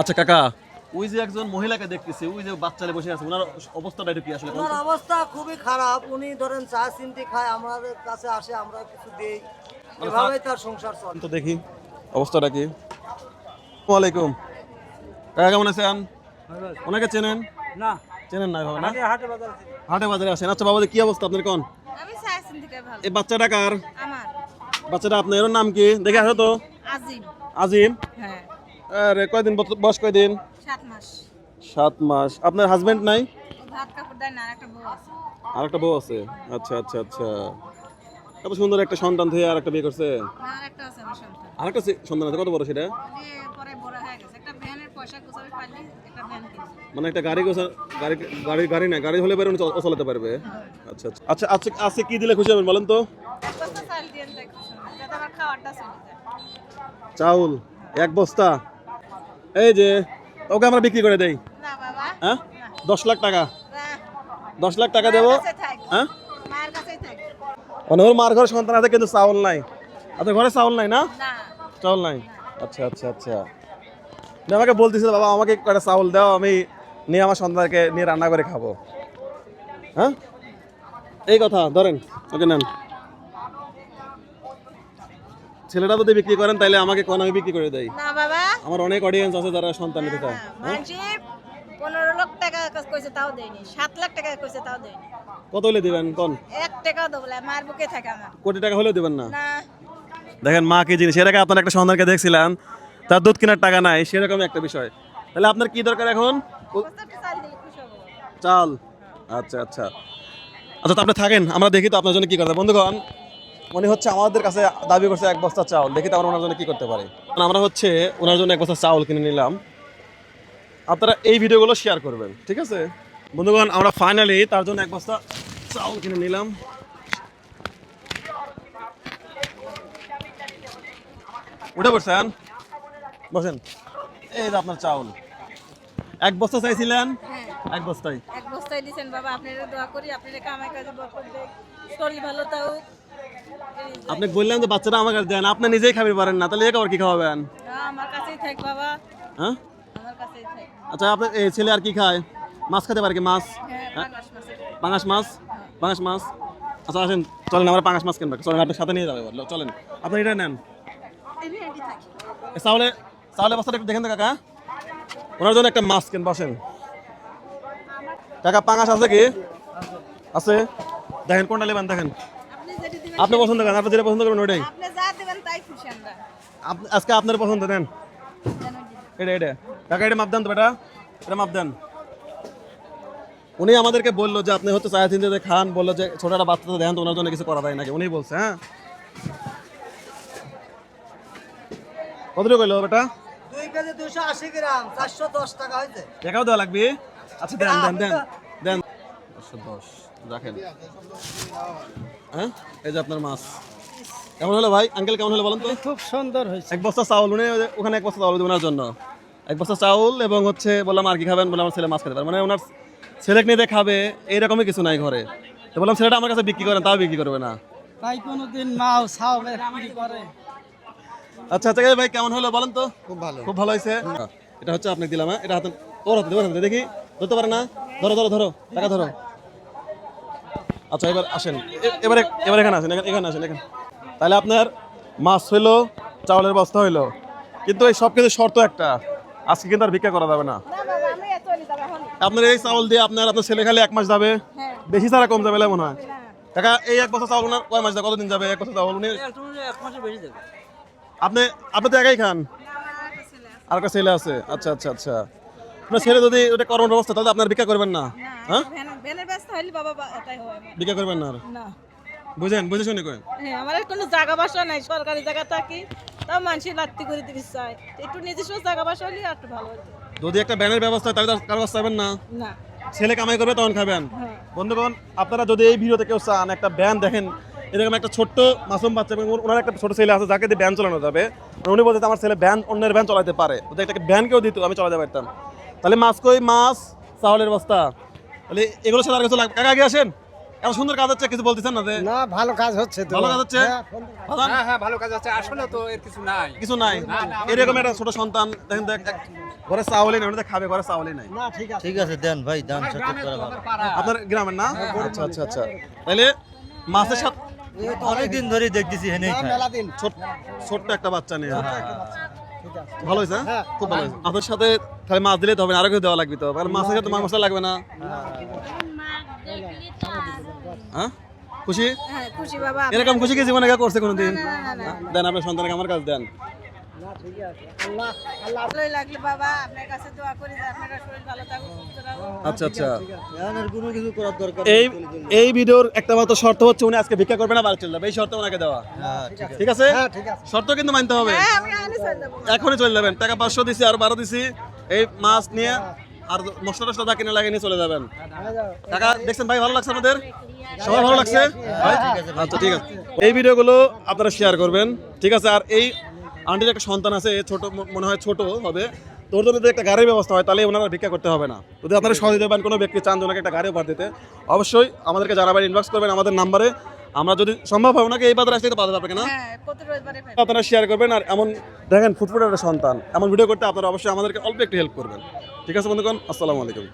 আচ্ছা কাকা। ওই যে একজন মহিলাকে দেখতেছি ওই যে বাচ্চালে বসে আছে ওনার অবস্থাটা একটু কি আসলে ওনার অবস্থা খুবই খারাপ। উনি ধরেন চা চিনতে খায় আমাদের কাছে আসে আমরা কিছু দেই। এভাবেই তার সংসার চলে। তো দেখি অবস্থাটা কি? ওয়ালাইকুম কাকা কেমন আছেন? ওনাকে চেনেন? না। চেনেন না এভাবে না? হাটে বাজার হাটে বাজারে আসেন। আচ্ছা বাবা কি অবস্থা আপনার কোন? আমি চাইছেন থেকে ভালো। এই বাচ্চাটা কার? আমার। বাচ্চাটা আপনার এর নাম কি? দেখে আসো তো। আজিম। আজিম? হ্যাঁ। আরে কয়দিন বয়স কয়দিন? সাত মাস। সাত মাস। আপনার হাজবেন্ড নাই? আর একটা বউ আছে। আচ্ছা আচ্ছা আচ্ছা। এত সুন্দর একটা সন্তান থেকে আর একটা বিয়ে করছে? আর একটা সন্তান। আছে কত বড় সেটা? মানে একটা গাড়ি গাড়ি গাড়ি গাড়ি না গাড়ি হলে পারে চালাতে পারবে। আচ্ছা আচ্ছা। আচ্ছা আজকে কি দিলে খুশি হবেন বলেন তো? চাউল এক বস্তা? এই যে ওকে আমরা বিক্রি করে দেই। হ্যাঁ? দশ লাখ টাকা। দশ লাখ টাকা দেবো। হ্যাঁ? মানে ওর মার ঘরে সন্তান আছে কিন্তু চাউল নাই। আপনার ঘরে চাউল নাই না? চাউল নাই। আচ্ছা আচ্ছা আচ্ছা। আমাকে বলতেছিল বাবা আমাকে কটা চাউল দাও আমি নিয়ে আমার সন্তানকে নিয়ে রান্না করে খাব। হ্যাঁ? এই কথা ধরেন ওকে নেন। ছেলেটা যদি বিক্রি করেন তাহলে আমাকে কোন আমি বিক্রি করে দেই। না বাবা। আমার অনেক অডিয়েন্স আছে যারা সন্তান নিতে চায় মানসি পনেরো লাখ টাকা কইছে তাও দেয়নি। সাত লাখ টাকা কইছে তাও দেয়নি। কত হলে দিবেন? কোন? এক টাকাও দেবো মার বুকে থাকে আমার। কোটি টাকা হলেও দিবেন না? না। দেখেন মা কি জিনিস? এর আগে আপনার একটা সন্তানকে দেখছিলাম তার দুধ কেনার টাকা নাই সেরকম একটা বিষয়। তাহলে আপনার কি দরকার এখন? চাল আচ্ছা আচ্ছা। আচ্ছা তো আপনি থাকেন আমরা দেখি তো আপনার জন্য কি করতে বন্ধুগণ উনি হচ্ছে আমাদের কাছে দাবি করছে এক বস্তা চাউল। দেখি তো আমরা ওনার জন্য কি করতে পারি। আমরা হচ্ছে ওনার জন্য এক বস্তা চাউল কিনে নিলাম। আপনারা এই ভিডিওগুলো শেয়ার করবেন ঠিক আছে? বন্ধুগণ আমরা ফাইনালি তার জন্য এক বস্তা চাউল কিনে নিলাম। উঠে পড়ছেন বসেন। এই যে আপনার চাউল। এক বস্তা চাইছিলেন? হ্যাঁ। এক বস্তায় এক বস্তায় দিছেন বাবা আপনারা দোয়া করি আপনারা কামাই কাজে শরীর ভালো তাও আপনি বললেন যে বাচ্চাটা আমার কাছে দেন আপনি নিজেই খাবি পারেন না তাহলে একে আবার কি খাওয়াবেন? আমার কাছেই থাক বাবা। হ্যাঁ? আমার কাছেই থাক। আচ্ছা আপনার এই ছেলে আর কি খায়? মাছ খেতে পারে কি মাছ? হ্যাঁ পাঁচ পাঙাশ মাছ পাঙাশ মাছ? আচ্ছা আসেন চলেন আমরা পাঙাশ মাছ কিনবো। চলেন আপনার সাথে নিয়ে যাবে চলেন। আপনি এটা নেন। চাউলে চাউলে বস্তাটা একটু দেখেন তো কাকা। ওনার জন্য একটা মাছ কেন বসেন কাকা পাঙাশ আছে কি? আছে। দেখেন কোনটা নেবেন দেখেন। আপনি পছন্দ করেন আপনি যেটা পছন্দ করবেন ওইটাই। আপনি যা দেবেন তাই খুশি আমরা। আজকে আপনার পছন্দ দেন। এটা এটা। কাকা এটা মাপ দেন তো বেটা। এটা মাপ দেন। উনি আমাদেরকে বলল যে আপনি হচ্ছে চায়া চিনতে খান বলল যে ছোট একটা বাচ্চাদের দেন তো ওনার জন্য কিছু করা যায় নাকি? উনি বলছে হ্যাঁ? কতটুকু কইলো বেটা? দুই কেজি দুইশো আশি গ্রাম চারশো দশ টাকা হয়েছে। টাকাও দেওয়া লাগবে? আচ্ছা দেন দেন দেন। দেন। পাঁচশো দশ। রাখেন। হ্যাঁ? এই যে আপনার মাছ। কেমন হলো ভাই? আঙ্কেল কেমন হলো বলেন তো? খুব সুন্দর হয়েছে। এক বস্তা চাউল উনি ওখানে এক বস্তা চাউল ওনার জন্য। এক বস্তা চাউল এবং হচ্ছে বললাম আর কি খাবেন বললাম আমার ছেলে মাছ খেতে পারে। মানে ওনার ছেলেকে নিয়ে খাবে এইরকমই কিছু নাই ঘরে। তো বললাম ছেলেটা আমার কাছে বিক্রি করেন তাও বিক্রি করবে না। তাই কোনোদিন মাও বিক্রি করে। আচ্ছা আচ্ছা ভাই কেমন হলো বলেন তো? খুব ভালো। খুব ভালো হয়েছে। এটা হচ্ছে আপনাকে দিলাম হ্যাঁ? এটা হাতে ওর হাতে দেখি। ধরতে পারে না? ধরো ধরো ধরো টাকা ধরো। আচ্ছা এবার আসেন। এবারে এবার এখানে আসেন এখানে- এখানে আসেন এখানে। তাহলে আপনার মাছ হইল চাউলের বস্তা হইল। কিন্তু এই সব কিছু শর্ত একটা। আজকে কিন্তু আর ভিক্ষা করা যাবে না। না বাবা আমি চলে যাব এখন। আপনার এই চাউল দিয়ে আপনার আপনার ছেলে খালি এক মাস যাবে। হ্যাঁ। বেশি ছাড়া কম যাবে মনে হয়। কাকা এই এক বছর চাউল ওনার কয় মাস যাবে? কতদিন যাবে এক বছর চাউল উনি? এক মাসে বেশি যাবে আপনি আপনি তো একাই খান। আর একটা ছেলে আছে। আচ্ছা আচ্ছা আচ্ছা। আপনার ছেলে যদি ওটা কর্ম ব্যবস্থা তাহলে আপনার ভিক্ষা করবেন না। হ্যাঁ? ভ্যানের হইলে বাবা এটাই হয়। ভিক্ষা করবেন না আর? না। বুঝেন বুঝে শুনে করেন হ্যাঁ আমার কোনো জায়গা বাসা নাই সরকারি জায়গা থাকি তাও মানুষের লাত্তি করে দিতে চায় একটু নিজস্ব জায়গা বাসা হলে আর ভালো হতো যদি একটা ব্যানের ব্যবস্থা তাহলে কারও কাছে যাবেন না। না। ছেলে কামাই করবে তখন খাবেন। হ্যাঁ। বন্ধুগণ আপনারা যদি এই ভিডিওতে কেউ চান একটা ব্যান দেখেন এরকম একটা ছোট্ট মাসুম বাচ্চা এবং ওনার একটা ছোট ছেলে আছে যাকে দিয়ে ব্যান চালানো যাবে উনি বলতে আমার ছেলে ব্যান অন্যের ব্যান চালাতে পারে। যদি একটা ব্যান কেউ দিত আমি চালাতে পারতাম। তাহলে মাছ কই? মাছ চাউলের বস্তা। তাহলে এগুলো ছাড়া আর কিছু লাগবে কাকা আগে আসেন। এত সুন্দর কাজ হচ্ছে কিছু বলতেছেন না যে? না ভালো কাজ হচ্ছে তো। ভালো কাজ হচ্ছে? হ্যাঁ হ্যাঁ ভালো কাজ আছে আসলে তো এর কিছু নাই। কিছু নাই। এরকম একটা ছোট সন্তান দেখেন তো ঘরে চাউলই নাই ওনাদের খাবে ঘরে চাউলই নাই। না ঠিক আছে। ঠিক আছে দেন ভাই দান করে ভালো আপনার গ্রামের না? আচ্ছা আচ্ছা আচ্ছা। তাহলে মাছের সাথে অনেকদিন ধরেই দেখতেছি হেনেই খায়। মেলা ছোট- ছোট্ট একটা বাচ্চা নিয়ে। ভালো হয়েছে হ্যাঁ? খুব ভালো হয়েছে। আপনার সাথে তাহলে মাছ দিলে তো হবে না আরও কিছু দেওয়া লাগবে তো। কারণ মাছের সাথে মাছ মশলা লাগবে না। হ্যাঁ? খুশি? হ্যাঁ খুশি বাবা এরকম খুশি কি জীবনে করছে কোনোদিন? না। দেন আপনার সন্তানকে আমার কাছে দেন। ভালোই লাগল বাবা আপনার কাছে দোয়া করি যে আপনারা শরীর ভালো থাকুক সুস্থ থাকুক আচ্ছা আচ্ছা। আর কোনো কিছু করার দরকার এই এই ভিডিওর একটা মাত্র শর্ত হচ্ছে উনি আজকে ভিক্ষা করবে না বাড়ি চলে যাবে। এই শর্ত ওনাকে দেওয়া। হ্যাঁ ঠিক আছে। হ্যাঁ শর্ত কিন্তু মানতে হবে। হ্যাঁ এখনই চলে যাবেন। টাকা পাঁচশো দিছি আর বারো দিছি। এই মাছ নিয়ে আর মশলা টসলা কিনে লাগিয়ে নিয়ে চলে যাবেন। টাকা দেখছেন ভাই ভালো লাগছে আমাদের? সবার ভালো লাগছে? আচ্ছা ঠিক আছে। এই ভিডিওগুলো আপনারা শেয়ার করবেন। ঠিক আছে আর এই আন্টির একটা সন্তান আছে ছোট মনে হয় ছোট হবে। তোর জন্য যদি একটা গাড়ির ব্যবস্থা হয় তাহলে ওনারা ভিক্ষা করতে হবে না। যদি আপনারা সহযোগিতা পান কোনো ব্যক্তি চান ওনাকে একটা গাড়ি উপহার দিতে অবশ্যই আমাদেরকে জানাবেন ইনবক্স করবেন আমাদের নাম্বারে। আমরা যদি সম্ভব হয় ওনাকে এই বাজারে আসতে পাওয়া যাবে না? হ্যাঁ। আপনারা শেয়ার করবেন আর এমন দেখেন ফুটফুটের সন্তান এমন ভিডিও করতে আপনারা অবশ্যই আমাদেরকে অল্প একটু হেল্প করবেন। ঠিক আছে বন্ধুগণ? আসসালামু আলাইকুম।